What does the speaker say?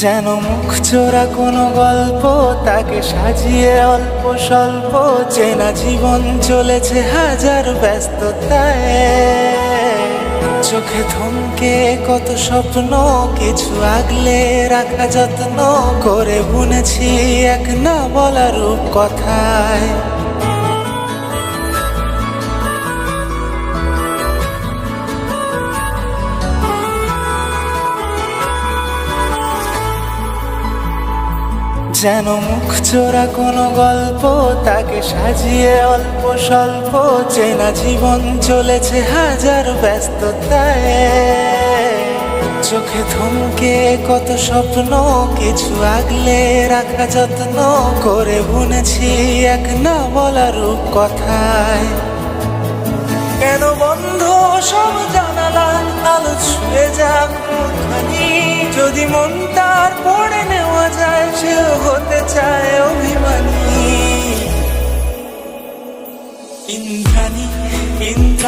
যেন মুখ চোরা কোনো গল্প, তাকে সাজিয়ে অল্প স্বল্প চেনা জীবন চলেছে হাজার ব্যস্ততায়। চোখে থমকে কত স্বপ্ন, কিছু আগলে রাখা যত্ন করে বুনেছি এক না বলা রূপ কথায়। যেন মুখ চোরা কোনো গল্প, তাকে সাজিয়ে অল্প স্বল্প চেনা জীবন চলেছে হাজার ব্যস্ততায়। চোখে থমকে কত স্বপ্ন, কিছু আগলে রাখা যত্ন করে বুনেছি এক না বলা রূপ কথায়। কেন বন্ধ সব জানালা আলো ছুঁয়ে যাক যদি মন তার পড়ে ഇന്ദ്രനി ഇന്ദ്ര